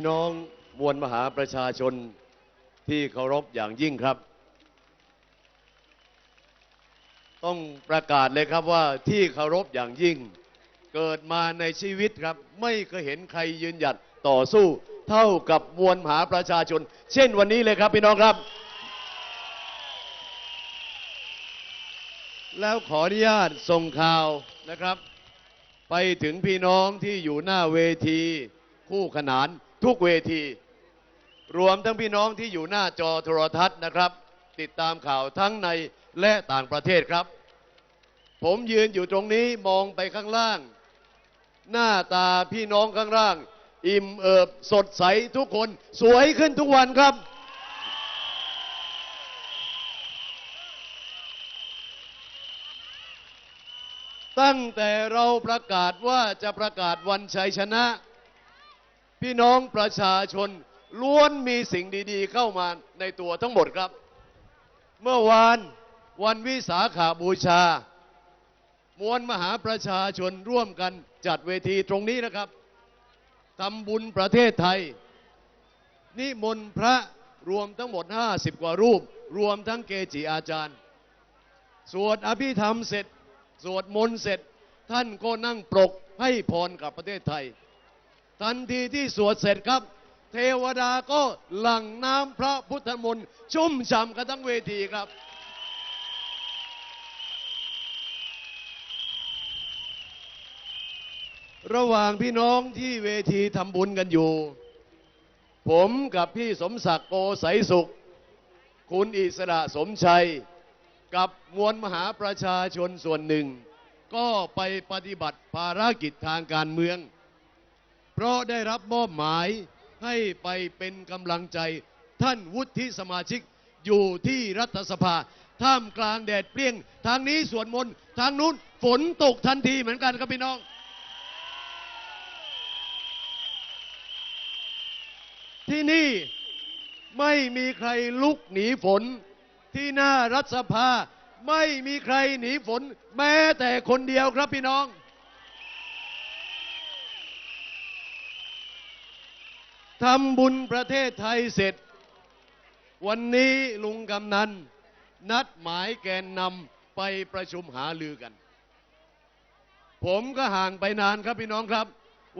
พี่น้องมวลมหาประชาชนที่เคารพอย่างยิ่งครับ ต้องประกาศเลยครับว่าที่เคารพอย่างยิ่ง เกิดมาในชีวิตครับ ไม่เคยเห็นใครยืนหยัดต่อสู้ เท่ากับมวลมหาประชาชน เช่นวันนี้เลยครับพี่น้องครับ แล้วขออนุญาตส่งข่าวนะครับ ไปถึงพี่น้องที่อยู่หน้าเวทีคู่ขนาน ทุกเวที รวมทั้งพี่น้องที่อยู่หน้าจอโทรทัศน์นะครับ ติดตามข่าวทั้งในและต่างประเทศครับ ผมยืนอยู่ตรงนี้มองไปข้างล่าง หน้าตาพี่น้องข้างล่าง อิ่มเอิบสดใสทุกคนสวยขึ้นทุกวันครับ ตั้งแต่เราประกาศว่าจะประกาศวันชัยชนะ พี่น้องประชาชนล้วนมีสิ่งดีๆ เข้ามาในตัวทั้งหมดครับ เมื่อวานวันวิสาขาบูชา มวลมหาประชาชนร่วมกันจัดเวทีตรงนี้นะครับทำบุญประเทศไทย นิมนต์พระรวมทั้งหมด 50 กว่ารูป รวมทั้งเกจิอาจารย์ สวดอภิธรรมเสร็จ สวดมนต์เสร็จ ท่านก็นั่งปรกให้พรกับประเทศไทย ทันทีที่สวดเสร็จครับ เทวดาก็หลั่งน้ำพระพุทธมนต์ชุ่มฉ่ำกันทั้งเวทีครับระหว่างพี่น้องที่เวทีทำบุญกันอยู่ ผมกับพี่สมศักดิ์โกใสยสุข คุณอิสระสมชัย กับมวลมหาประชาชนส่วนหนึ่ง ก็ไปปฏิบัติภารกิจทางการเมือง เพราะได้รับมอบหมายให้ไปเป็นกำลังใจ ท่านวุฒิสมาชิกอยู่ที่รัฐสภา ท่ามกลางแดดเปรี้ยง ทางนี้สวดมนทางนู้นฝนตกทันทีเหมือนกันครับพี่น้อง ที่นี่ไม่มีใครลุกหนีฝน ที่หน้ารัฐสภาไม่มีใครหนีฝน แม้แต่คนเดียวครับพี่น้อง ทำบุญประเทศไทยเสร็จ วันนี้ลุงกำนัน นัดหมายแกนนำไปประชุมหาลือกัน ผมก็ห่างไปนานครับพี่น้องครับ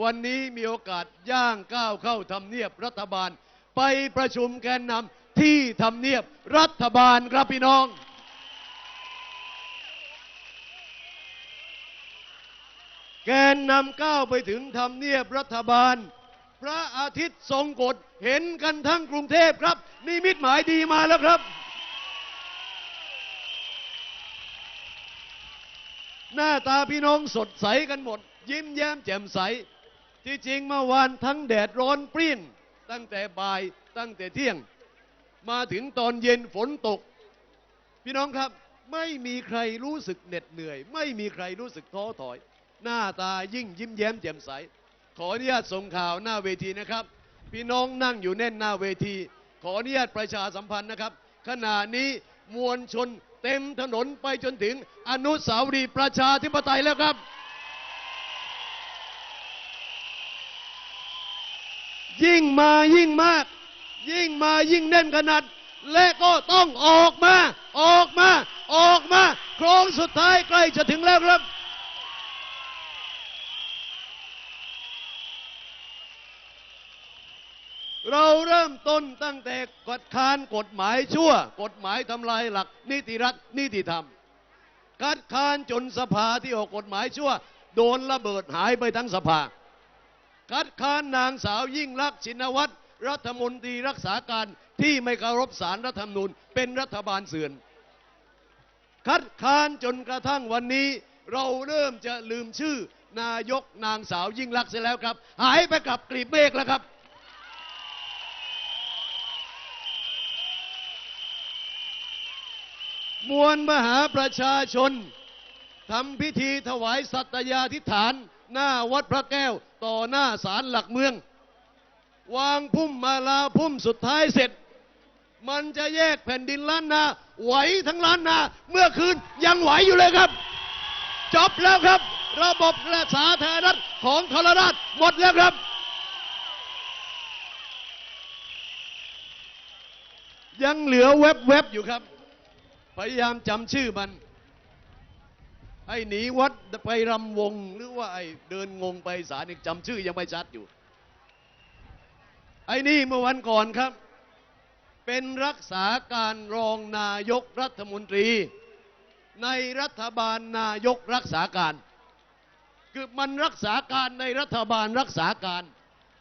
วันนี้มีโอกาสย่างก้าวเข้าทำเนียบรัฐบาล ไปประชุมแกนนำที่ทำเนียบรัฐบาลครับพี่น้องแกนนำก้าวไปถึงทำเนียบรัฐบาล พระอาทิตย์ทรงกฎเห็นกันทั้งกรุงเทพครับ นี่มิตหมายดีมาแล้วครับ หน้าตาพี่น้องสดใสกันหมด ยิ้มแย้มแจ่มใส ที่จริงเมื่อวานทั้งแดดร้อนปรี้ยงตั้งแต่บ่ายตั้งแต่เที่ยง มาถึงตอนเย็นฝนตก พี่น้องครับไม่มีใครรู้สึกเหน็ดเหนื่อย ไม่มีใครรู้สึกท้อถอย หน้าตายิ่งยิ้มแย้มแจ่มใส ขออนุญาตส่งข่าวหน้าเวทีนะครับ พี่น้องนั่งอยู่แน่นหน้าเวที ขออนุญาตประชาสัมพันธ์นะครับ ขณะนี้มวลชนเต็มถนนไปจนถึงอนุสาวรีย์ประชาธิปไตยแล้วครับ ยิ่งมายิ่งมาก ยิ่งมายิ่งแน่นขนาด และก็ต้องออกมา ออกมา ออกมา โครงสุดท้ายใกล้จะถึงแล้วครับ เราเริ่มต้นตั้งแต่กดค้านกฎหมายชั่ว กฎหมายทำลายหลักนิติรัฐนิติธรรมคัดค้านจนสภาที่ออกกฎหมายชั่ว โดนระเบิดหายไปทั้งสภา คัดค้านนางสาวยิ่งลักษณ์ชินวัตรรัฐมนตรีรักษาการที่ไม่เคารพสารรัฐธรรมนูญเป็นรัฐบาลเสื่อนคัดค้านจนกระทั่งวันนี้ เราเริ่มจะลืมชื่อนายกนางสาวยิ่งลักษณ์เสียแล้วครับ หายไปกับกลีบเมฆแล้วครับ มวลมหาประชาชนทำพิธีถวายสัตยาธิฐาน หน้าวัดพระแก้วต่อหน้าศาลหลักเมือง วางพุ่มมาลาพุ่มสุดท้ายเสร็จ มันจะแยกแผ่นดินล้านนา ไหวทั้งล้านนา เมื่อคืนยังไหวอยู่เลยครับ จบแล้วครับ ระบบและสาธารณรัฐของทรราชหมดแล้วครับ ยังเหลือเว็บเว็บอยู่ครับ พยายามจำชื่อมันไอ้หนีวัดไปรำวงหรือว่าไอ้เดินงงไปศาลอีกจำชื่อยังไม่ชัดอยู่ ไอ้นี่เมื่อวันก่อนครับ เป็นรักษาการรองนายกรัฐมนตรี ในรัฐบาลนายกรักษาการ คือมันรักษาการในรัฐบาลรักษาการ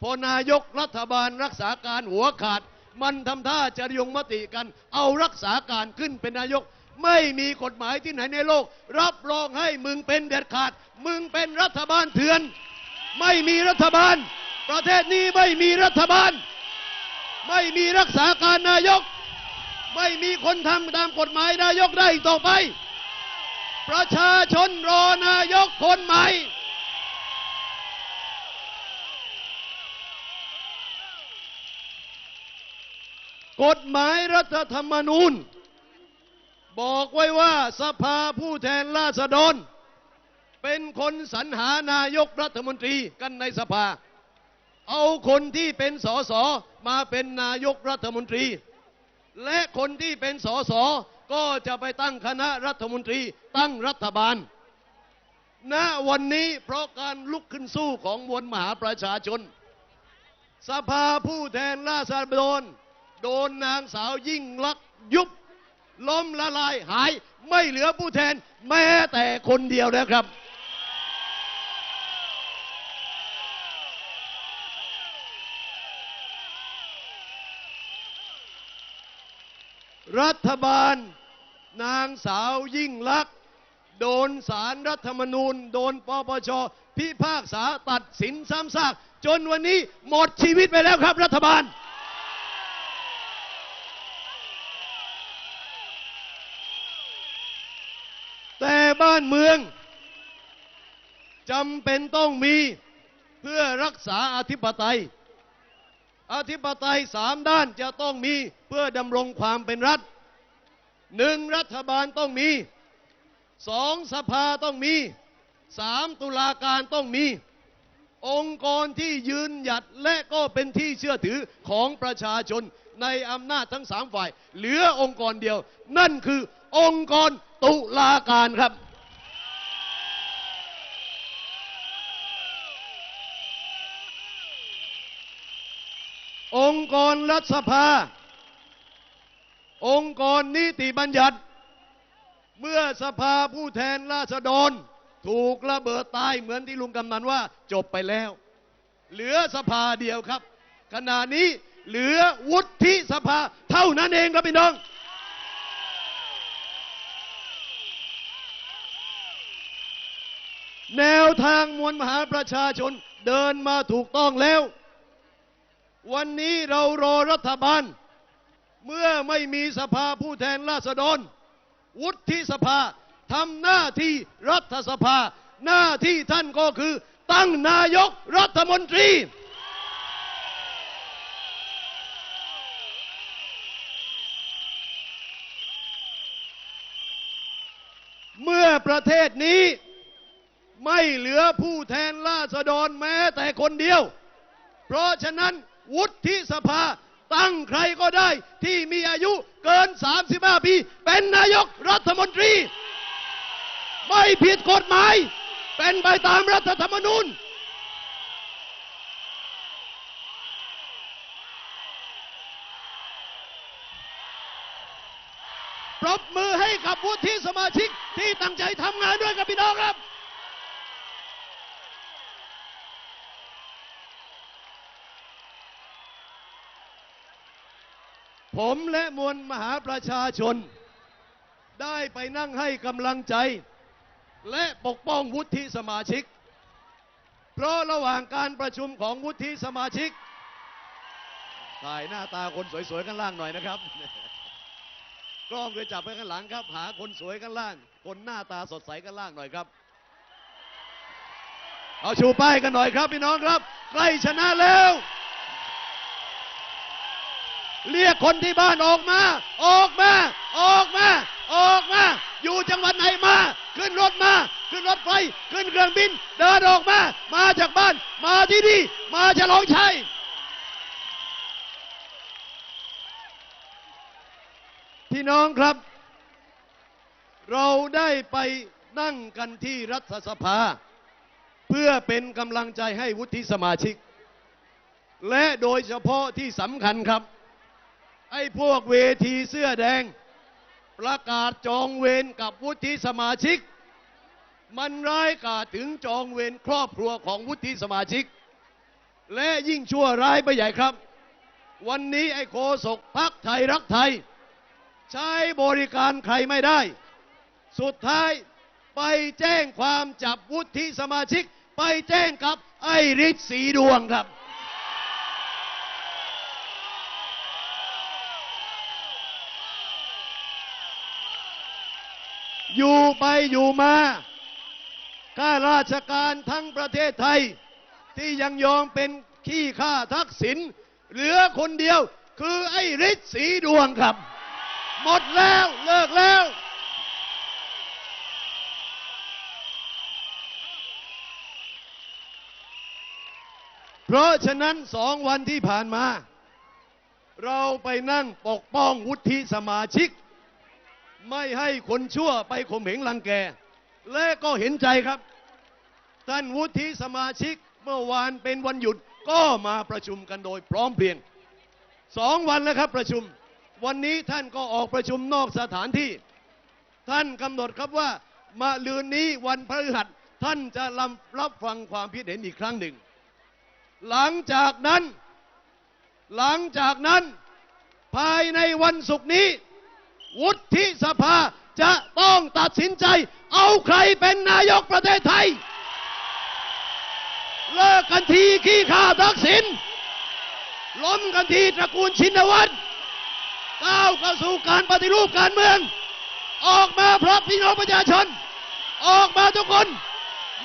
พอนายกรัฐบาลรักษาการหัวขาด มันทำท่าจะยงมติกัน เอารักษาการขึ้นเป็นนายก ไม่มีกฎหมายที่ไหนในโลก รับรองให้มึงเป็นเด็ดขาด มึงเป็นรัฐบาลเถื่อน ไม่มีรัฐบาล ประเทศนี้ไม่มีรัฐบาล ไม่มีรักษาการนายก ไม่มีคนทำตามกฎหมายนายกได้อีกต่อไป ประชาชนรอนายกคนใหม่ กฎหมายรัฐธรรมนูญ บอกไว้ว่าสภาผู้แทนราษฎร เป็นคนสรรหานายกรัฐมนตรีกันในสภา เอาคนที่เป็นสสมาเป็นนายกรัฐมนตรี และคนที่เป็นสสก็จะไปตั้งคณะรัฐมนตรีตั้งรัฐบาลณวันนี้เพราะการลุกขึ้นสู้ของมวลมหาประชาชน สภาผู้แทนราษฎร โดนนางสาวยิ่งลักษณ์ยุบ ล้มละลายหาย ไม่เหลือผู้แทนแม้แต่คนเดียวแล้วครับ รัฐบาล นางสาวยิ่งลักษณ์โดนสารรัฐธรรมนูญ โดนปปชพิพากษาตัดสินซ้ำซากจนวันนี้หมดชีวิตไปแล้วครับรัฐบาล บ้านเมืองจำเป็นต้องมีเพื่อรักษาอธิปไตย อธิปไตยสามด้านจะต้องมีเพื่อดำรงความเป็นรัฐหนึ่งรัฐบาลต้องมีสองสภาต้องมีสามตุลาการต้องมี องค์กรที่ยืนหยัดและก็เป็นที่เชื่อถือของประชาชนในอำนาจทั้งสามฝ่าย เหลือองค์กรเดียว นั่นคือองค์กรตุลาการครับ องค์กรรัฐสภา องค์กรนิติบัญญัติ เมื่อสภาผู้แทนราษฎร ถูกระเบิดตายเหมือนที่ลุงกำนันว่าจบไปแล้ว เหลือสภาเดียวครับ ขณะนี้เหลือวุฒิสภาเท่านั้นเองครับพี่น้องแนวทางมวลมหาประชาชนเดินมาถูกต้องแล้ว วันนี้เรารอรัฐบาล เมื่อไม่มีสภาผู้แทนราษฎร วุฒิสภาทำหน้าที่รัฐสภา หน้าที่ท่านก็คือ ตั้งนายกรัฐมนตรี เมื่อประเทศนี้ไม่เหลือผู้แทนราษฎรแม้แต่คนเดียว เพราะฉะนั้น วุฒิสภา ตั้งใครก็ได้ที่มีอายุเกิน 35 ปี เป็นนายกรัฐมนตรี ไม่ผิดกฎหมาย เป็นไปตามรัฐธรรมนูญปรบมือให้กับวุฒิสมาชิกที่ตั้งใจทำงานด้วยกับพี่น้องครับ ผมและมวลมหาประชาชน ได้ไปนั่งให้กำลังใจ และปกป้องวุฒิสมาชิก เพราะระหว่างการประชุมของวุฒิสมาชิกถ่ายหน้าตาคนสวยๆกันล่างหน่อยนะครับ กล้องเลยจับไปข้างหลังครับ หาคนสวยกันล่าง คนหน้าตาสดใสกันล่างหน่อยครับ เอาชูป้ายกันหน่อยครับพี่น้องครับ ใกล้ชนะแล้ว เรียกคนที่บ้านออกมา ออกมา ออกมา ออกมา อยู่จังหวัดไหนมา ขึ้นรถมา ขึ้นรถไฟ ขึ้นเครื่องบิน เดินออกมา มาจากบ้าน มาที่นี่ มาฉลองชัย พี่น้องครับ เราได้ไปนั่งกันที่รัฐสภา เพื่อเป็นกำลังใจให้วุฒิสมาชิก และโดยเฉพาะที่สำคัญครับ ไอ้พวกเวทีเสื้อแดง ประกาศจองเวรกับวุฒิสมาชิก มันร้ายกาจถึงจองเวรครอบครัวของวุฒิสมาชิก และยิ่งชั่วร้ายไปใหญ่ครับ วันนี้ไอ้โคศกพักไทยรักไทย ใช้บริการใครไม่ได้ สุดท้ายไปแจ้งความจับวุฒิสมาชิก ไปแจ้งกับไอ้ฤทธิ์สีดวงครับ อยู่ไปอยู่มาข้าราชการทั้งประเทศไทย ที่ยังยอมเป็นขี้ข้าทักษิณเหลือคนเดียว คือไอ้ฤทธิ์สีดวงครับ หมดแล้วเลิกแล้ว เพราะฉะนั้นสองวันที่ผ่านมา เราไปนั่งปกป้องวุฒิสมาชิก ไม่ให้คนชั่วไปข่มเหงรังแก และก็เห็นใจครับ ท่านวุฒิสมาชิกเมื่อวานเป็นวันหยุดก็มาประชุมกันโดยพร้อมเพรียงสองวันแล้วครับประชุม วันนี้ท่านก็ออกประชุมนอกสถานที่ ท่านกำหนดครับว่ามาลืนนี้วันพฤหัสท่านจะรับรับฟังความคิดเห็นอีกครั้งหนึ่ง หลังจากนั้น หลังจากนั้นภายในวันศุกร์นี้ วุฒิสภาจะต้องตัดสินใจ เอาใครเป็นนายกประเทศไทย เลิกกันทีขี้ข้าทักษิณล้มกันทีตระกูลชินวัตรก้าวเข้าสู่การปฏิรูปการเมือง ออกมาพร้อมพี่น้องประชาชน ออกมาทุกคน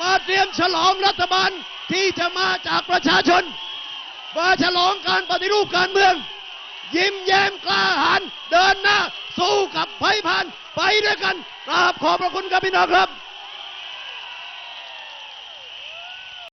มาเตรียมฉลองรัฐบาลที่จะมาจากประชาชน มาฉลองการปฏิรูปการเมือง ยิ้มแย้มกล้าหาญเดินหน้า สู้กับภัยพันไปด้วยกันกราบขอบพระคุณครับพี่น้องครับ